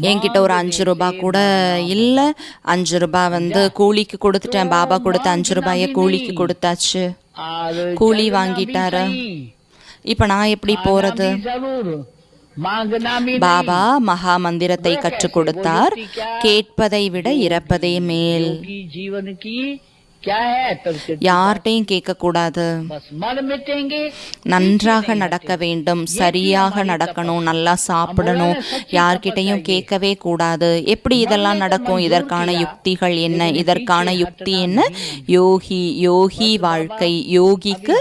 என்கிட்ட ஒரு அஞ்சு ரூபாய் கூட இல்லை. அஞ்சு ரூபாய் வந்து கூலிக்கு கொடுத்துட்டேன். பாபா கொடுத்த அஞ்சு ரூபாயை கூலிக்கு கொடுத்தாச்சு. கூலி வாங்கிட்டாரு? இப்போ நான் எப்படி போறது? பாபா மகா மந்திரத்தை கற்றுக் கொடுத்தார். கேட்பதை விட இறப்பதே மேல். யார்கிட்டையும் கேட்கக்கூடாது. நன்றாக நடக்க வேண்டும் சரியாக நடக்கணும் நல்லா சாப்பிடணும் யார்கிட்டையும் கேட்கவே கூடாது. எப்படி இதெல்லாம் நடக்கும்? இதற்கான யுக்திகள் என்ன? இதற்கான யுக்தி என்ன? யோகி யோகி வாழ்க்கை. யோகிக்கு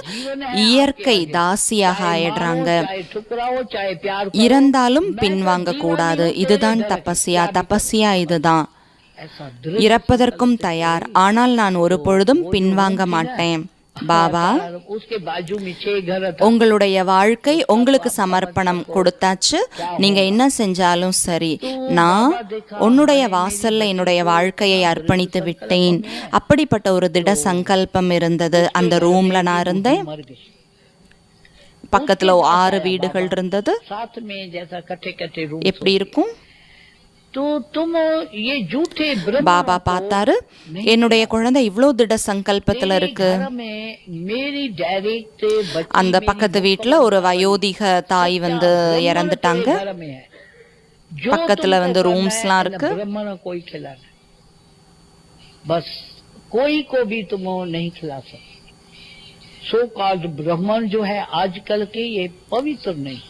இயற்கை தாசியாக ஆயிடுறாங்க. இருந்தாலும் பின்வாங்க கூடாது. இதுதான் தபசியா தபசியா இதுதான். இறப்பதற்கும் தயார். ஆனால் நான் ஒரு பொழுதும் பின்வாங்க மாட்டேன். பாபா உங்களுடைய வாழ்க்கை உங்களுக்கு சமர்ப்பணம் கொடுத்தாச்சு. நீங்க என்ன செஞ்சாலும் சரி. நான் உன்னுடைய வாசல்ல என்னுடைய வாழ்க்கையை அர்ப்பணித்து விட்டேன். அப்படிப்பட்ட ஒரு திட சங்கல்பம் இருந்தது. அந்த ரூம்ல நான் இருந்தேன். பக்கத்துல ஆறு வீடுகள் இருந்தது. எப்படி இருக்கும்? பாபா பார்த்தாரு என்னுடைய குழந்தை இவ்ளோ திட சங்கல்பத்துல இருக்கு घर में मेरी डायरेक्ट बच्ची அந்த பக்கத்து வீட்ல ஒரு வயோதிக தாய் வந்து இறந்துட்டாங்க घर में है जो பக்கத்துல तुमको வந்து करना ரூம்ஸ்லாம் है, இருக்கு ब्रह्म ने कोई खिलाना बस कोई को भी तुम नहीं खिला सकते सो कॉल्ड ब्राह्मण जो है आजकल के ये पवित्र नहीं वो कमाई नहीं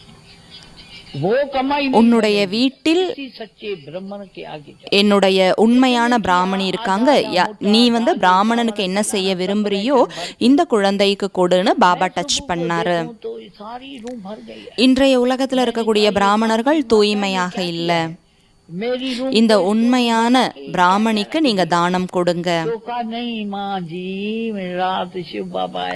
உன்னுடைய வீட்டில் என்னுடைய உண்மையான பிராமணி இருக்காங்க. நீ வந்து பிராமணனுக்கு என்ன செய்ய விரும்புறியோ இந்த குழந்தைக்கு கொடுன்னு பாபா டச் பண்ணாரு. இன்றைய உலகத்தில் இருக்கக்கூடிய பிராமணர்கள் தூய்மையாக இல்லை. இந்த உண்மையான பிராமணிக்கு நீங்க தானம் கொடுங்க.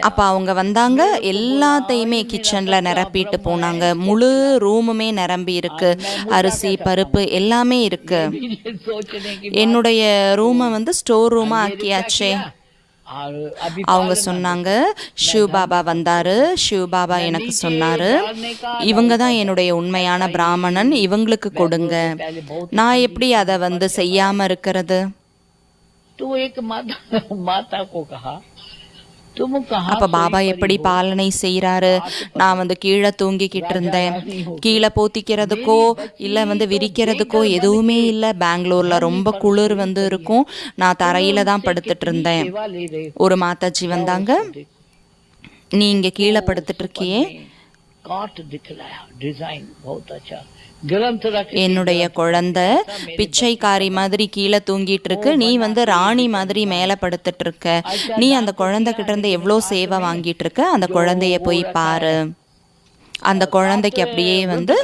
அப்ப அவங்க வந்தாங்க எல்லாத்தையுமே கிச்சன்ல நிரப்பிட்டு போனாங்க. முழு ரூமுமே நிரம்பி இருக்கு. அரிசி பருப்பு எல்லாமே இருக்கு. என்னுடைய ரூமை வந்து ஸ்டோர் ரூமா ஆக்கியாச்சே. அவங்க சொன்னாங்க ஷிவ் பாபா வந்தார் ஷிவ் பாபா எனக்கு சொன்னார். இவங்க தான் என்னுடைய உண்மையான பிராமணன் இவங்களுக்கு கொடுங்க. நான் எப்படி அதை வந்து செய்யாமல் இருக்கிறது? மாதா மாதா அப்போ பாபா எப்படி பாலனை செய்கிறாரு நான் வந்து கீழே தூங்கிக்கிட்டு இருந்தேன். கீழே போத்திக்கிறதுக்கோ இல்லை வந்து விரிக்கிறதுக்கோ எதுவுமே இல்லை. பெங்களூரில் ரொம்ப குளிர் வந்து இருக்கும். நான் தரையில் தான் படுத்துட்டு இருந்தேன். ஒரு மாதாஜி வந்தாங்க. நீ இங்கே கீழே படுத்துட்டு இருக்கியே? என்னுடைய குழந்தை பிச்சைக்காரி மாதிரி கீழே தூங்கிட்டு இருக்கு. நீ வந்து ராணி மாதிரி மேல படுத்துட்டு இருக்க. நீ அந்த குழந்தை கிட்ட இருந்து எவ்வளோ சேவை வாங்கிட்டு இருக்க? அந்த குழந்தைய போய் பாரு. அந்த குழந்தைக்கு அப்படியே வந்து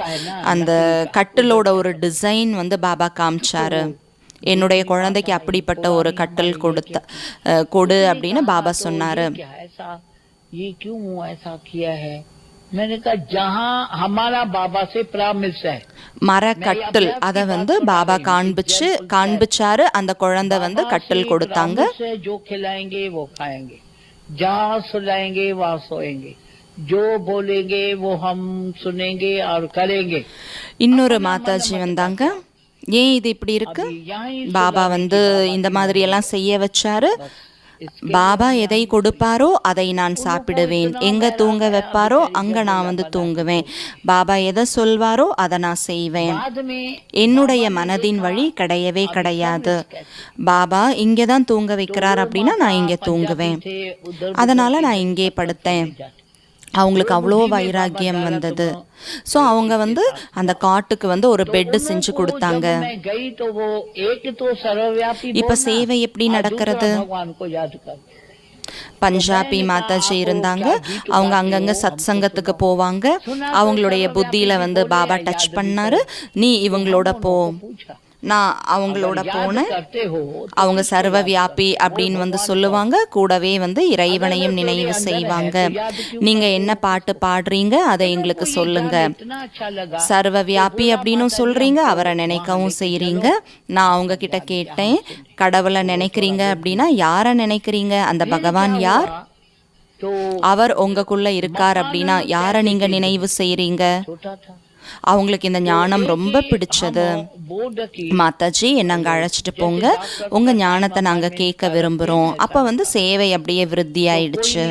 அந்த கட்டிலோட ஒரு டிசைன் வந்து பாபா காமிச்சாரு. என்னுடைய குழந்தைக்கு அப்படிப்பட்ட ஒரு கட்டில் கொடுத்த கொடு அப்படின்னு பாபா சொன்னாரு. क्या ऐसा ये क्यों ऐसा किया है मैंने कहा जहाँ हमारा बाबा से प्रामिस है மரக்கட்டில் அதை வந்து பாபா காண்பிச்சு காண்பிச்சாரு அந்த குழந்தை வந்து கட்டில் கொடுத்தாங்க प्रॉमिस है जो खिलाएंगे वो खाएंगे जहाँ सुलाएंगे वहाँ सोएंगे जो बोलेंगे वो हम सुनेंगे और करेंगे இன்னொரு மாதாஜி வந்தாங்க ஏன் இது இப்படி இருக்கு अभी यहाँ ही பாபா வந்து இந்த மாதிரி எல்லாம் செய்ய வச்சாரு பாபா எதை கொடுப்பாரோ அதை நான் சாப்பிடுவேன். எங்கே தூங்க வைப்பாரோ அங்கே நான் வந்து தூங்குவேன். பாபா எதை சொல்வாரோ அதை நான் செய்வேன். என்னுடைய மனதின் வழி கிடையவே கிடையாது. பாபா இங்கே தான் தூங்க வைக்கிறார் அப்படின்னா நான் இங்கே தூங்குவேன். அதனால் நான் இங்கே படுத்தேன். அவங்களுக்கு அவ்வளோ வைராக்கியம் வந்தது. ஸோ அவங்க வந்து அந்த காட்டுக்கு வந்து ஒரு பெட்டு செஞ்சு கொடுத்தாங்க. இப்போ சேவை எப்படி நடக்கிறது? பஞ்சாபி மாதாஜி இருந்தாங்க அவங்க அங்கங்கே சத் சங்கத்துக்கு போவாங்க. அவங்களுடைய புத்தியில் வந்து பாபா டச் பண்ணாரு. நீ இவங்களோட போ. நான் அவங்களோட போனேன் அவங்க சர்வ வியாபி அப்படின்னு வந்து சொல்லுவாங்க. கூடவே வந்து இறைவனையும் நினைவு செய்வாங்க. நீங்க என்ன பாட்டு பாடுறீங்க? அதை எங்களுக்கு சொல்லுங்க. சர்வ வியாபி அப்படின்னு சொல்றீங்க. அவரை நினைக்கவும் செய்றீங்க. நான் அவங்க கிட்ட கேட்டேன். கடவுளை நினைக்கிறீங்க அப்படின்னா யாரை நினைக்கிறீங்க? அந்த பகவான் யார்? அவர் உங்களுக்குள்ள இருக்கார் அப்படின்னா யாரை நீங்க நினைவு செய்றீங்க? அவங்களுக்கு இந்த ஞானம் ரொம்ப பிடிச்சது. மாதாஜி என்னை அங்கே அழைச்சிட்டு போங்க. உங்கள் ஞானத்தை நாங்கள் கேட்க விரும்புகிறோம் அப்போ வந்து சேவை அப்படியே விருத்தியாயிடுச்சு.